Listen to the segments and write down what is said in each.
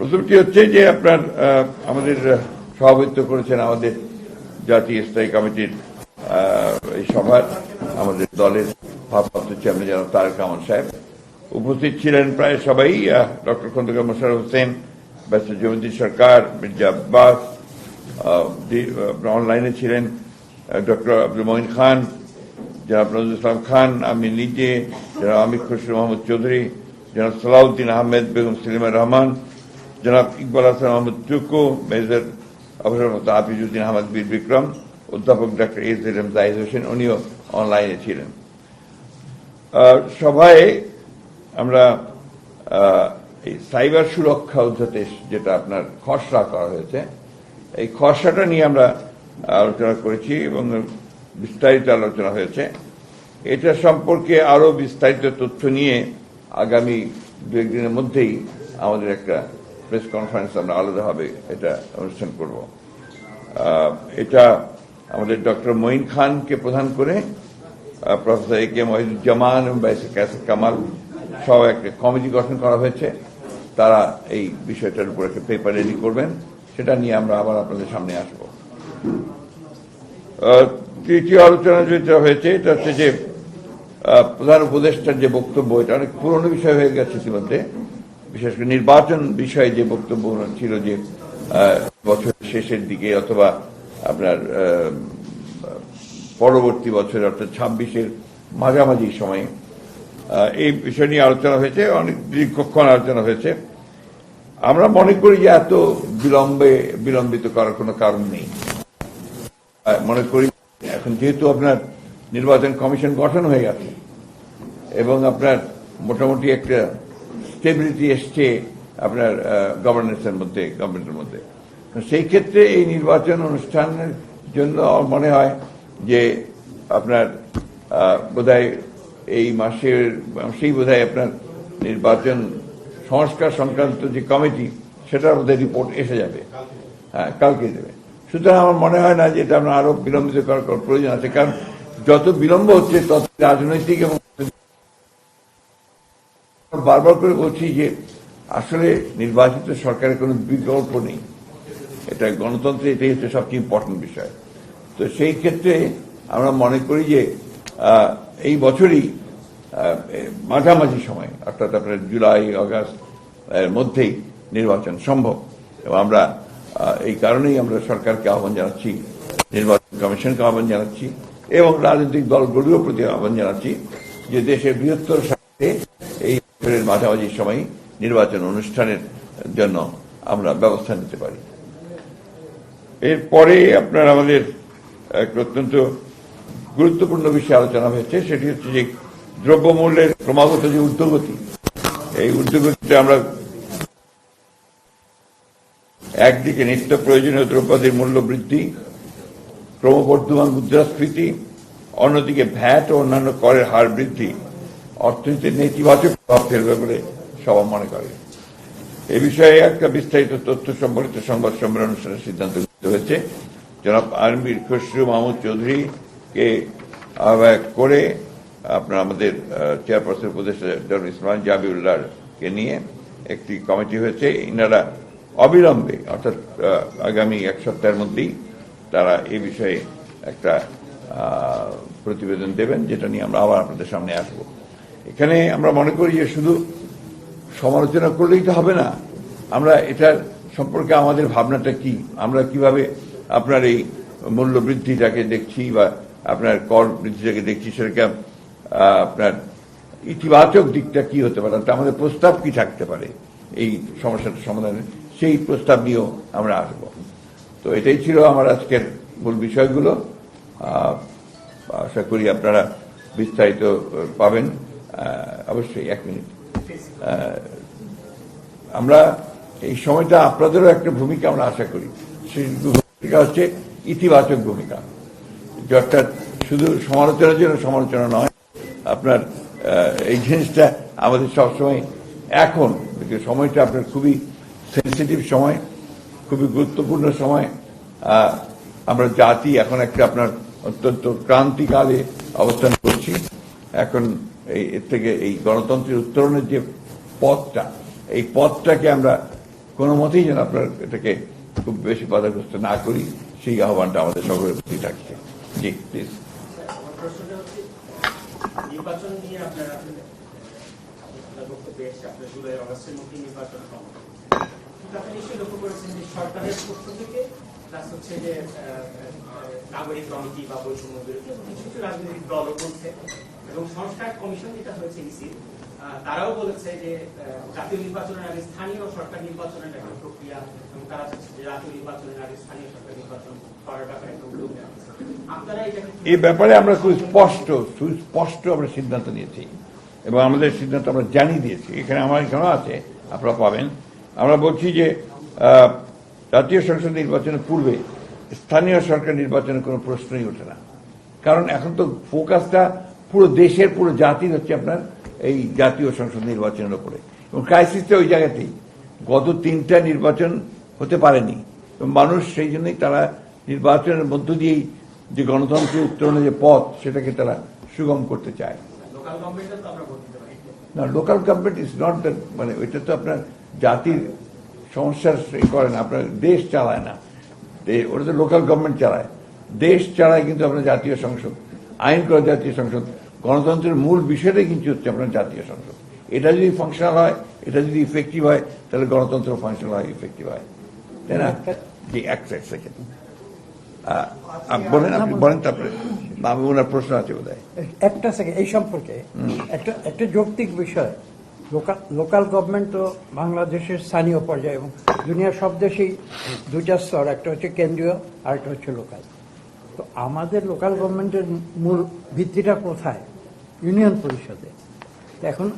প্রথমটি হচ্ছে যে আপনার আমাদের সভাপতিত্ব করেছেন আমাদের জাতীয় স্থায়ী কমিটির এই সভার আমাদের দলের ভারপ্রাপ্ত চেয়ারম্যান জনাব তারেক রহমান সাহেব উপস্থিত ছিলেন প্রায় সবাই ডক্টর খন্দকার মোশারফ হোসেন, ব্যারিস্টার জমিদ্দিন সরকার, মির্জা আব্বাস অনলাইনে ছিলেন ডক্টর আব্দুল মঈন খান, জনাব নজরুল ইসলাম খান, আমি নিজে, জনাব আমির খসরু মোহাম্মদ চৌধুরী, জনাব সালাউদ্দিন আহমেদ বেগম সেলিমা রহমান জনাব ইকবাল হাসান আহমদ টুকু মেজর অবসরপ্রাপ্ত আফিজুদ্দিন আহমদ বীর বিক্রম, অধ্যাপক doctor S M Zahid Hossain, উনিও অনলাইনে ছিলেন। সভায় আমরা এই সাইবার সুরক্ষা অধ্যাদেশ যেটা আপনার খসড়া করা হয়েছে, এই খসড়াটা নিয়ে আমরা আলোচনা করেছি এবং বিস্তারিত আলোচনা হয়েছে। এটা সম্পর্কে আরও বিস্তারিত তথ্য নিয়ে আগামী দু একদিনের মধ্যেই আমাদের একটা প্রেস কনফারেন্স আমরা আলাদাভাবে এটা অনুষ্ঠান করব। এটা আমাদের ডক্টর মঈন খানকে প্রধান করে প্রফেসর এ কে মহিদুজ্জামান এবং কামাল সহ একটা কমিটি গঠন করা হয়েছে। তারা এই বিষয়টার উপর একটা পেপার রেডি করবেন, সেটা নিয়ে আমরা আবার আপনাদের সামনে আসব। তৃতীয় আলোচনা যেটা হয়েছে, এটা হচ্ছে যে প্রধান উপদেষ্টার যে বক্তব্য, এটা অনেক পুরনো বিষয় হয়ে গেছে ইতিমধ্যে। বিশেষ করে নির্বাচন বিষয়ে যে বক্তব্য ছিল যে বছরের শেষের দিকে অথবা আপনার পরবর্তী বছর অর্থাৎ ছাব্বিশের মাঝামাঝি সময়ে এই বিষয় নিয়ে আলোচনা হয়েছে, অনেক দীর্ঘক্ষণ আলোচনা হয়েছে। আমরা মনে করি যে এত বিলম্বে, বিলম্বিত করার কোনো কারণ নেই। মনে করি এখন যেহেতু আপনার নির্বাচন কমিশন গঠন হয়ে গেছে এবং আপনার মোটামুটি একটা স্টেবিলিটি এসছে আপনার গভর্নেন্সের মধ্যে গভর্নমেন্টের মধ্যে। সেই ক্ষেত্রে এই নির্বাচন অনুষ্ঠানের জন্য মনে হয় যে আপনার বোধহয় এই মাসের মাসেই বোধহয় আপনার নির্বাচন সংস্কার সংক্রান্ত যে কমিটি, সেটার বোধহয় রিপোর্ট এসে যাবে। হ্যাঁ কালকে দেবে। সুতরাং আমার মনে হয় না যে এটা আমরা আরও বিলম্বিত করার প্রয়োজন আছে। কারণ যত বিলম্ব হচ্ছে, তত রাজনৈতিক এবং বারবার করে বলছি যে আসলে নির্বাচিত সরকারের কোনো বিকল্প নেই। এটা গণতন্ত্রে এটাই হচ্ছে সবচেয়ে ইম্পর্টেন্ট বিষয়। তো সেই ক্ষেত্রে আমরা মনে করি যে এই বছরই মাঝামাঝি সময়, অর্থাৎ আপনার জুলাই, অগাস্ট, এর মধ্যেই নির্বাচন সম্ভব। এবং আমরা এই কারণেই আমরা সরকারকে আহ্বান জানাচ্ছি, নির্বাচন কমিশনকে আহ্বান জানাচ্ছি, এবং রাজনৈতিক দলগুলিও প্রতি আহ্বান জানাচ্ছি যে দেশের বৃহত্তর এই বছরের মাঝামাঝি সময় নির্বাচন অনুষ্ঠানের জন্য আমরা ব্যবস্থা নিতে পারি। এরপরে আপনার আমাদের এক অত্যন্ত গুরুত্বপূর্ণ বিষয়ে আলোচনা হয়েছে, সেটি হচ্ছে যে দ্রব্যমূল্যের ক্রমাগত যে ঊর্ধ্বগতি, এই ঊর্ধ্বগতিতে আমরা একদিকে নিত্য প্রয়োজনীয় দ্রব্যাদির মূল্য বৃদ্ধি, ক্রমবর্ধমান মুদ্রাস্ফীতি, অন্যদিকে ভ্যাট ও অন্যান্য করের হার বৃদ্ধি অর্থনীতির নেতিবাচক প্রভাব ফেলবে বলে সবাই মনে করে। এ বিষয়ে একটা বিস্তারিত তথ্য সম্পর্কিত সংবাদ সম্মেলন অনুষ্ঠানের সিদ্ধান্ত গৃহীত হয়েছে। জনাব আরমির খসরু মাহমুদ চৌধুরীকে আহ্বায়ক করে আপনার আমাদের চেয়ারপারসন উপদেষ্টা জনাব ইসমান জাবিউল্লাহকে নিয়ে একটি কমিটি হয়েছে। ইনারা অবিলম্বে, অর্থাৎ আগামী এক সপ্তাহের মধ্যেই তারা এ বিষয়ে একটা প্রতিবেদন দেবেন, যেটা নিয়ে আমরা আবার আপনাদের সামনে আসব। এখানে আমরা মনে করি যে শুধু সমালোচনা করলেই তো হবে না। আমরা এটার সম্পর্কে আমাদের ভাবনাটা কি? আমরা কীভাবে আপনার এই মূল্য বৃদ্ধিটাকে দেখছি বা আপনার কর বৃদ্ধিটাকে দেখছি, সেটাকে আপনার ইতিবাচক দিকটা কি হতে পারে? আমাদের প্রস্তাব কি থাকতে পারে? এই সমস্যাটা সমাধানে সেই প্রস্তাব নিয়েও আমরা আসব। তো এটাই ছিল আমার আজকের মূল বিষয়গুলো। আশা করি আপনারা বিস্তারিত পাবেন। অবশ্যই, এক মিনিট। আমরা এই সময়টা আপনাদেরও একটা ভূমিকা আমরা আশা করি। সেই ভূমিকা হচ্ছে ইতিবাচক ভূমিকা। অর্থাৎ শুধু সমালোচনার জন্য সমালোচনা নয়, আপনার এই জিনিসটা আমাদের সবসময় এখন সময়টা আপনার খুবই সেন্সিটিভ সময়, খুবই গুরুত্বপূর্ণ সময় আমরা জাতি এখন একটা আপনার অত্যন্ত ক্রান্তিকালে অবস্থান করছি। এখন এর থেকে এই গণতন্ত্রের উত্তরণের যে পথটা, এই পথটাকে আমরা কোনো মতেই যেন আপনার এটাকে খুব বেশি বাধাগ্রস্ত না করি, সেই আহ্বানটা আমাদের সকলের প্রতি থাকছে। জি প্লিজ নাগরিক কমিটি বা বৈষম্য বিরোধী কিছু রাজনৈতিক দলও বলছে এবং সংস্কার কমিশন যেটা হয়েছে ইসি তারাও বলেছে যে জাতীয় নির্বাচনের আগে স্থানীয় সরকার নির্বাচনের একটা প্রক্রিয়া এবং তারা চাচ্ছে যে জাতীয় নির্বাচনের আগে স্থানীয় সরকার নির্বাচন করার ব্যাপারে একটা উদ্যোগ। আপনারা এটাকে এই ব্যাপারে আমরা খুব স্পষ্ট সুস্পষ্ট আমরা সিদ্ধান্ত নিয়েছি এবং আমাদের সিদ্ধান্ত আমরা জানিয়ে দিয়েছি। এখানে আমার এখানেও আছে, আপনারা পাবেন। আমরা বলছি যে জাতীয় সংসদ নির্বাচনের পূর্বে স্থানীয় সরকার নির্বাচনের কোনো প্রশ্নই ওঠে না। কারণ এখন তো ফোকাসটা পুরো দেশের পুরো জাতির হচ্ছে আপনার এই জাতীয় সংসদ নির্বাচনের উপরে। এবং ক্রাইসিসটা ওই জায়গাতেই। গত তিনটা নির্বাচন হতে পারেনি। এবং মানুষ সেই জন্যই তারা নির্বাচনের মধ্য দিয়েই যে গণতন্ত্রের উত্তরণের যে পথ সেটাকে তারা সুগম করতে চায়। না local government is not the মানে ওইটা তো আপনার জাতির সমস্যার করে না আপনার দেশ চালায় না। ওটা তো লোকাল গভর্নমেন্ট চালায়। দেশ চালায় কিন্তু আপনার জাতীয় সংসদ আইন করা জাতীয় সংসদ। গণতন্ত্রের মূল বিষয়টাই কিন্তু হচ্ছে আপনার জাতীয় সংসদ। এটা যদি ফাংশনাল হয় এটা যদি ইফেক্টিভ হয় তাহলে গণতন্ত্র ফাংশনাল হয় ইফেক্টিভ হয়। তাই না? জি এক সেকেন্ড বলেন আপনি বলেন তারপরে। আমি ওনার প্রশ্ন আছে বোধ একটা সেকেন্ড এই সম্পর্কে একটা একটা যৌক্তিক বিষয়। লোকাল লোকাল গভর্নমেন্ট তো বাংলাদেশের স্থানীয় পর্যায়ে এবং দুনিয়ার সব দেশেই দুইটা স্তর একটা হচ্ছে কেন্দ্রীয় আর একটা হচ্ছে লোকাল তো আমাদের লোকাল গভর্নমেন্টের মূল ভিত্তিটা কোথায়? ইউনিয়ন পরিষদে। এখন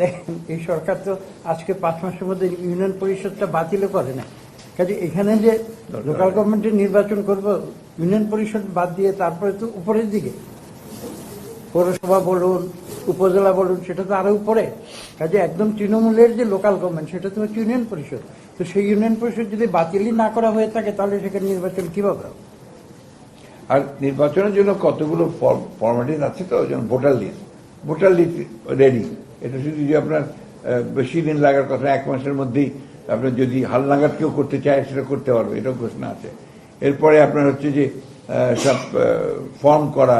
দেখেন এই সরকার তো আজকে পাঁচ মাসের মধ্যে ইউনিয়ন পরিষদটা বাতিলও করে না কাজে এখানে যে লোকাল গভর্নমেন্টের নির্বাচন করব ইউনিয়ন পরিষদ বাদ দিয়ে তারপরে তো উপরের দিকে। পৌরসভা বলুন উপজেলা বলুন সেটা তো আরও উপরে। কাজে একদম তৃণমূলের যে লোকাল গভর্নমেন্ট সেটা তো হচ্ছে ইউনিয়ন পরিষদ। তো সেই ইউনিয়ন পরিষদ যদি বাতিলই না করা হয়ে থাকে তাহলে সেখানে নির্বাচন কীভাবে হবে? আর নির্বাচনের জন্য কতগুলো ফর্মালিটিস আছে তো? ভোটার লিস্ট লিস্ট রেডি এটা শুধু যে আপনার বেশি দিন লাগার কথা, এক মাসের মধ্যেই আপনার যদি হাল নাগাদ কেউ করতে চায়, সেটা করতে পারবে, এটাও ঘোষণা আছে। এরপরে আপনার হচ্ছে যে সব ফর্ম করা,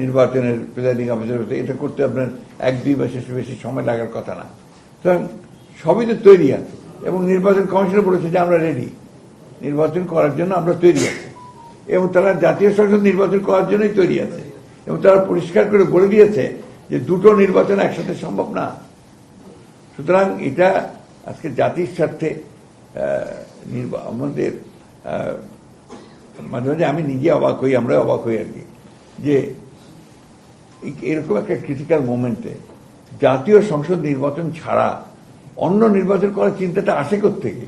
নির্বাচনের প্রিজাইডিং অফিসার এটা করতে আপনার এক দুই মাসের বেশি সময় লাগার কথা না। সুতরাং সবই তো তৈরি আছে, এবং নির্বাচন কমিশন বলেছে যে আমরা রেডি নির্বাচন করার জন্য আমরা তৈরি আছি। এবং তারা জাতীয় সংসদ নির্বাচন করার জন্যই তৈরি আছে। এবং তারা পরিষ্কার করে বলে দিয়েছে যে দুটো নির্বাচন একসাথে সম্ভব না। সুতরাং এটা আজকে জাতির স্বার্থে আমাদের মাঝে মাঝে আমি নিজে অবাক হই আমরা অবাক হই আর কি। যে এরকম একটা ক্রিটিক্যাল মোমেন্টে জাতীয় সংসদ নির্বাচন ছাড়া অন্য নির্বাচন করার চিন্তাটা আসে থেকে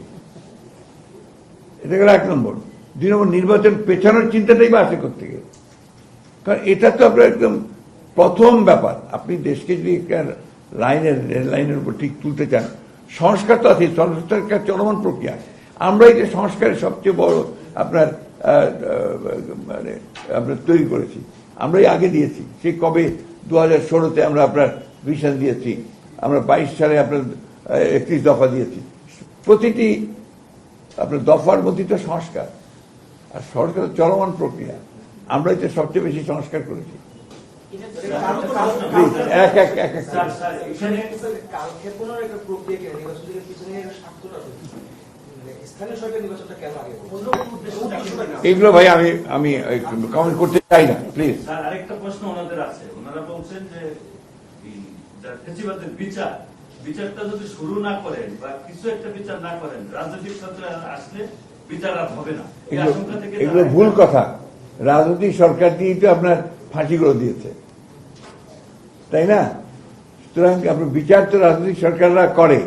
এটা গেল এক নম্বর। দুই নম্বর, নির্বাচন পেছানোর চিন্তাটাই বা আসে থেকে কারণ এটা তো আপনার একদম প্রথম ব্যাপার, আপনি দেশকে যদি একটা লাইনের, রেল লাইনের উপর ঠিক তুলতে চান, সংস্কার তো আছে সংস্কার একটা চলমান প্রক্রিয়া। আমরাই যে সংস্কারের সবচেয়ে বড় আপনার মানে আপনার তৈরি করেছি, আমরাই আগে দিয়েছি। সে কবে? দু হাজার ষোলোতে আমরা আপনার ভিশন দিয়েছি, আমরা বাইশ সালে আপনার একত্রিশ দফা দিয়েছি। প্রতিটি আপনার দফার মধ্যে তো সংস্কার, আর সংস্কার চলমান প্রক্রিয়া। আমরাই তো সবচেয়ে বেশি সংস্কার করেছি। এইগুলো ভাই আমি আমি কমেন্ট করতে চাই না প্লিজ আরেকটা প্রশ্ন ওনাদের আছে। ওনারা বলছেন যে বিচার বিচারটা যদি শুরু না করেন বা কিছু একটা বিচার না করেন রাজনৈতিক সরকার আসলে বিচার আর হবে না। এগুলো এগুলো ভুল কথা। রাজনৈতিক সরকার দিয়েই তো আপনার ফাঁসিগুলো দিয়েছে। তাই না? সুতরাং আপনার বিচার তো রাজনৈতিক সরকাররা করে।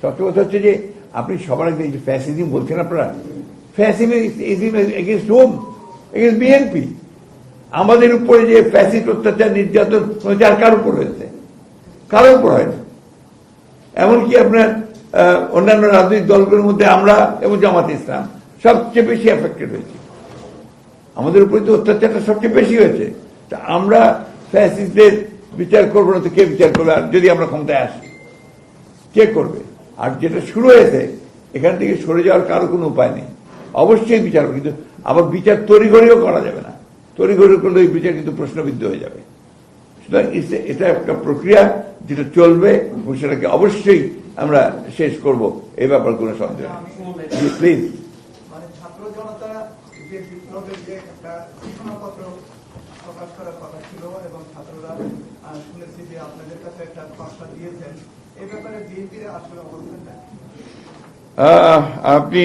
সত্য কথা হচ্ছে যে, আপনি সবার আগে যে ফ্যাসিজম বলছেন আপনারা fascism against home against BNP আমাদের উপরে যে ফ্যাসিস্ট অত্যাচার, নির্যাতন, প্রচার কার উপর হয়েছে? কারও উপর হয় না এমনকি আপনার অন্যান্য রাজনৈতিক দলগুলোর মধ্যে আমরা এবং জামাত ইসলাম সবচেয়ে বেশি এফেক্টেড হয়েছি। আমাদের উপরে তো অত্যাচারটা সবচেয়ে বেশি হয়েছে। তা আমরা ফ্যাসিস্টদের বিচার করব না তো কে বিচার করবে? আর যদি আমরা ক্ষমতায় আসি কে করবে? আর যেটা শুরু হয়েছে এখান থেকে সরে যাওয়ার কারও কোনো উপায় নেই। অবশ্যই বিচার হবে, কিন্তু আবার বিচার তড়িঘড়িও করা যাবে না। তড়িঘড়ি করলে ওই বিচার কিন্তু প্রশ্নবিদ্ধ হয়ে যাবে। সুতরাং এটা একটা প্রক্রিয়া যেটা চলবে এবং সেটাকে অবশ্যই আমরা শেষ করব। এই ব্যাপারে কোনো সন্দেহ নেই। প্লিজ মানে ছাত্র জনতা যে বিপ্লবের যে একটা ঘোষণাপত্র প্রকাশ করার কথা ছিল এবং ছাত্ররা আহ, শুনেছি যে আপনাদের কাছে একটা খসড়া দিয়েছেন এই ব্যাপারে বিএনপির আসলে অবস্থানটা কি? আহ, আপনি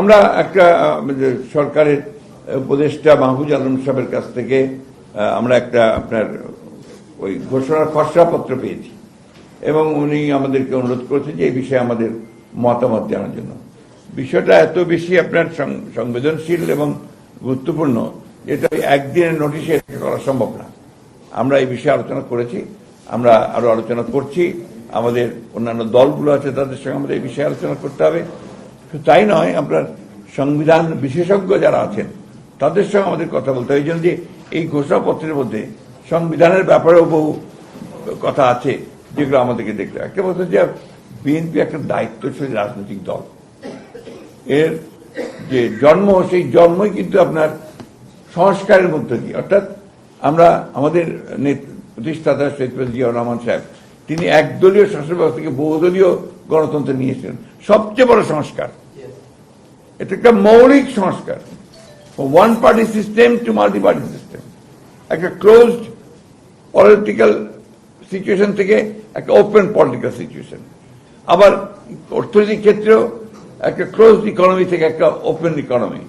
আমরা একটা সরকারের উপদেষ্টা মাহবুজ আলম সাহেবের কাছ থেকে আমরা একটা আপনার ওই ঘোষণার খসড়াপত্র পেয়েছি। এবং উনি আমাদেরকে অনুরোধ করেছেন যে এই বিষয়ে আমাদের মতামত জানার জন্য। বিষয়টা এত বেশি আপনার সংবেদনশীল এবং গুরুত্বপূর্ণ এটা একদিনের নোটিশে করা সম্ভব না। আমরা এই বিষয়ে আলোচনা করেছি, আমরা আরও আলোচনা করছি। আমাদের অন্যান্য দলগুলো আছে, তাদের সঙ্গে আমাদের এই বিষয়ে আলোচনা করতে হবে। তাই নয় আপনার সংবিধান বিশেষজ্ঞ যারা আছেন, তাদের সঙ্গে আমাদের কথা বলতে এই জন্য যে এই ঘোষণাপত্রের মধ্যে সংবিধানের ব্যাপারেও বহু কথা আছে, যেগুলো আমাদেরকে দেখতে হবে। একটা বলতে যে বিএনপি একটা দায়িত্বশীল রাজনৈতিক দল। এর যে জন্ম, সেই জন্মই কিন্তু আপনার সংস্কারের মধ্য দিয়ে। অর্থাৎ আমরা আমাদের প্রতিষ্ঠাতা প্রেসিডেন্ট জিয়াউর রহমান সাহেব তিনি একদলীয় শাসন ব্যবস্থা থেকে বহুদলীয় গণতন্ত্র নিয়েছিলেন। সবচেয়ে বড় সংস্কার। এটা একটা মৌলিক সংস্কার। One party system to multi party system একটা ক্লোজড পলিটিক্যাল সিচুয়েশন থেকে একটা ওপেন পলিটিক্যাল সিচুয়েশন আবার অর্থনৈতিক ক্ষেত্রেও একটা ক্লোজ ইকোনমি থেকে একটা ওপেন ইকোনমি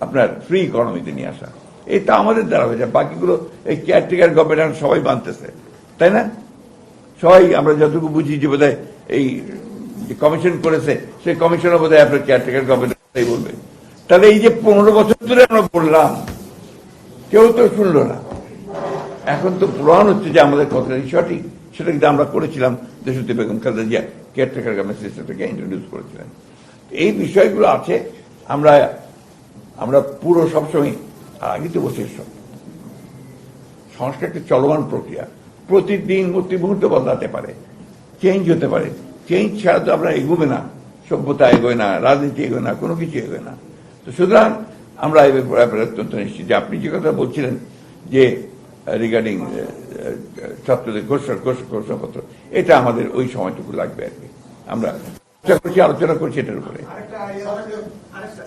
আপনার ফ্রি ইকোনমিতে নিয়ে আসা। এটা আমাদের দ্বারা হয়ে যায় বাকিগুলো এই কেয়ারটেকার গভর্নমেন্ট সবাই মানতেছে। তাই না? সবাই আমরা যতটুকু বুঝি যে বোধহয় এই কমিশন করেছে, সেই কমিশনও বোধহয় আপনার কেয়ারটেকার গভর্নমেন্ট বলবে। তাহলে এই যে পনেরো বছর ধরে আমরা বললাম, কেউ তো শুনলো না। এখন তো প্রমাণ হচ্ছে যে আমাদের কথাটাই সঠিক। সেটা কিন্তু আমরা করেছিলাম দেশতে বেগম খালেদা জিয়া কেয়ারটেকার গভর্নমেন্ট সিস্টেমটাকে ইন্ট্রোডিউস করেছিলেন। এই বিষয়গুলো আছে, আমরা আমরা পুরো সবসময় আগে তো বসে সংস্কার একটা চলমান প্রক্রিয়া। প্রতিদিন প্রতি মুহূর্তে বদলাতে পারে চেঞ্জ হতে পারে। চেঞ্জ ছাড়া তো আপনার এগোবে না, সভ্যতা এগোয় না, রাজনীতি এগোয় না, কোনো কিছু এগোয় না। তো সুতরাং আমরা এই ব্যাপারে অত্যন্ত নিশ্চিত যে আপনি যে কথা বলছিলেন যে রিগার্ডিং ছাত্রদের ঘোষণা ঘোষ- ঘোষণাপত্র, এটা আমাদের ওই সময়টুকু লাগবে আর কি। আমরা চেষ্টা করছি, আলোচনা করছি এটার উপরে আরেকটা আইডিয়া আছে, আরেকটা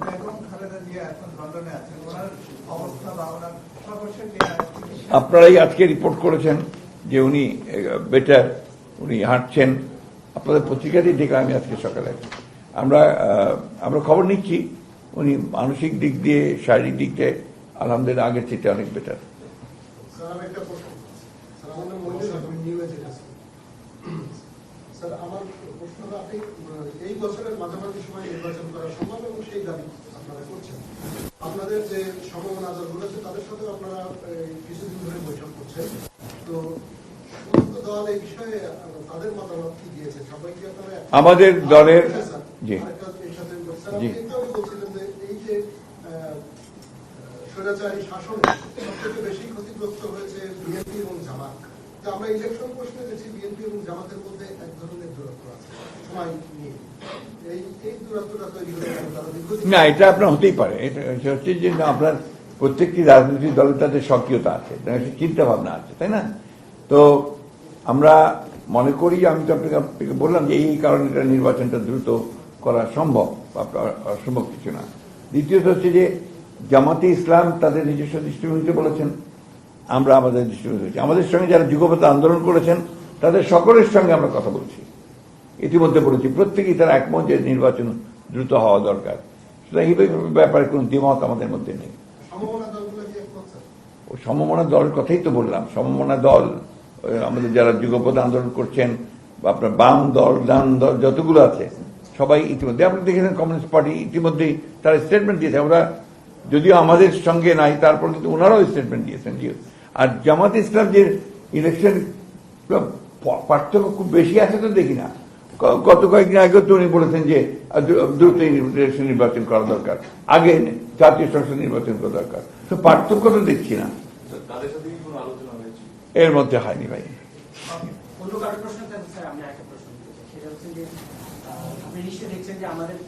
বেগম খালেদা জিয়া এখন লন্ডনে আছেন ওনার অবস্থা বা ওনার সর্বশেষ যে চিকিৎসা আপনারাই আজকে রিপোর্ট করেছেন যে উনি বেটার উনি হাঁটছেন। আপনাদের পত্রিকাতেই দেখলাম আমি আজকে সকালে আমরা আমরা খবর নিচ্ছি, উনি মানসিক দিক দিয়ে, শারীরিক দিক দিয়ে, আলহামদুলিল্লাহ আগের থেকে অনেক বেটার স্যার একটা প্রশ্ন স্যার নাম মঞ্জুর স্যার আমার প্রশ্ন আপনি এই বছরের মাঝামাঝি সময় নির্বাচন করা সম্ভব এবং সেই দাবি আপনারা করছেন? আপনাদের যে সম্ভাবনা আছে তাদের সাথে আপনারা কিছুদিন ধরে বৈঠক করছেন। তো দল এই বিষয়ে তাদের মতামত কি দিয়েছে সবাই কি আপনারা আমাদের দলের জি। জি। বলছিলেন যে এই যে স্বৈরাচারী শাসন সবথেকে বেশি ক্ষতিগ্রস্ত হয়েছে বিএনপি এবং জামাত। আমরা ইলেকশন প্রশ্নে দেখছি বিএনপি এবং জামাতের মধ্যে এক ধরনের দূরত্ব আছে, সময় নিয়ে না, এটা আপনার হতেই পারে। এটা হচ্ছে যে আপনার প্রত্যেকটি রাজনৈতিক দলের তাদের সক্রিয়তা আছে চিন্তা ভাবনা আছে, তাই না? তো আমরা মনে করি, আমি তো আপনাকে বললাম যে এই কারণে এটা নির্বাচনটা দ্রুত করা সম্ভব অসম্ভব কিছু না। দ্বিতীয়ত হচ্ছে যে জামাতে ইসলাম তাদের নিজস্ব দৃষ্টিভঙ্গিতে বলেছেন। আমরা আমাদের দৃষ্টিভঙ্গি বলেছি আমাদের সঙ্গে যারা যুগপথ আন্দোলন করেছেন তাদের সকলের সঙ্গে আমরা কথা বলছি। ইতিমধ্যে বলেছি প্রত্যেকেই তারা একমত যে নির্বাচন দ্রুত হওয়া দরকার। সুতরাং এই ব্যাপারে কোনো দ্বিমত আমাদের মধ্যে নেই। ও সমমনা দলের কথাই তো বললাম। সমমনা দল আমাদের যারা যুগপথ আন্দোলন করছেন বা আপনার বাম দল ডান দল যতগুলো আছে সবাই ইতিমধ্যে আপনি দেখেছেন কমিউনিস্ট পার্টি ইতিমধ্যেই তারা স্টেটমেন্ট দিয়েছে। আমরা যদিও আমাদের সঙ্গে নাই তারপর কিন্তু ওনারাও স্টেটমেন্ট দিয়েছেন আর জামাত ইসলাম যে ইলেকশন পার্থক্য খুব বেশি আছে তো দেখি না। গত কয়েকদিন আগেও তো উনি বলেছেন যে দ্রুত ইলেকশন নির্বাচন করা দরকার। আগে জাতীয় সংসদ নির্বাচন করা দরকার। তো পার্থক্য তো দেখছি না। এর মধ্যে হয়নি ভাই। অন্য কারও প্রশ্ন স্যার আমি একটা প্রশ্ন করতে চাই। সেটা হচ্ছে যে আপনি নিশ্চয়ই দেখছেন যে আমাদের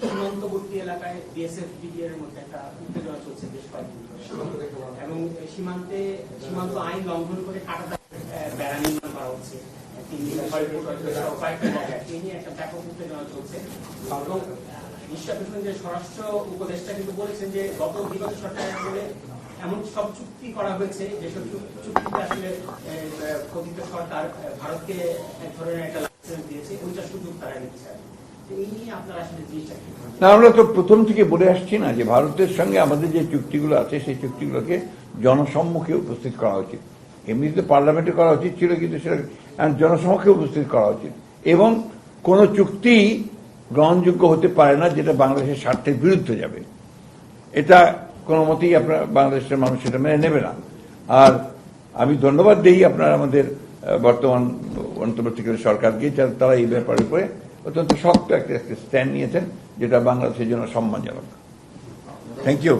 সীমান্তবর্তী এলাকায় বিএসএফ বিডিআর এর মধ্যে একটা উত্তেজনা চলছে বেশ কয়েকদিন ধরে। এবং সীমান্তে সীমান্ত আইন লঙ্ঘন করে কাটা বেড়া নির্মাণ করা হচ্ছে। তিন দিন কয়েকটা জায়গায়। এই নিয়ে একটা ব্যাপক উত্তেজনা চলছে। এবং নিশ্চয় যে স্বরাষ্ট্র উপদেষ্টা কিন্তু বলেছেন যে গত বিগত সরকারের আমলে এমন সব চুক্তি করা হয়েছে যেসব চুক- চুক্তিতে আসলে আহ, আহ, কথিত সরকার ভারতকে এক ধরনের একটা লাইসেন্স দিয়েছে ওইটা সুযোগ তারা নিতে না, আমরা তো প্রথম থেকে বলে আসছি না যে ভারতের সঙ্গে আমাদের যে চুক্তিগুলো আছে, সেই চুক্তিগুলোকে জনসম্মুখে উপস্থিত করা উচিত। এমনিতে পার্লামেন্টে করা উচিত ছিল, কিন্তু সেটা জনসম্মুখে উপস্থিত করা উচিত। এবং কোন চুক্তি গ্রহণযোগ্য হতে পারে না, যেটা বাংলাদেশের স্বার্থের বিরুদ্ধে যাবে। এটা কোনো মতেই আপনার বাংলাদেশের মানুষ সেটা মেনে নেবে না। আর আমি ধন্যবাদ দিই আপনার আমাদের বর্তমান অন্তর্বর্তীকালীন সরকারকে তারা এই ব্যাপারে করে অত্যন্ত শক্ত একটা স্ট্যান্ড নিয়েছেন যেটা বাংলাদেশের জন্য সম্মানজনক থ্যাংক ইউ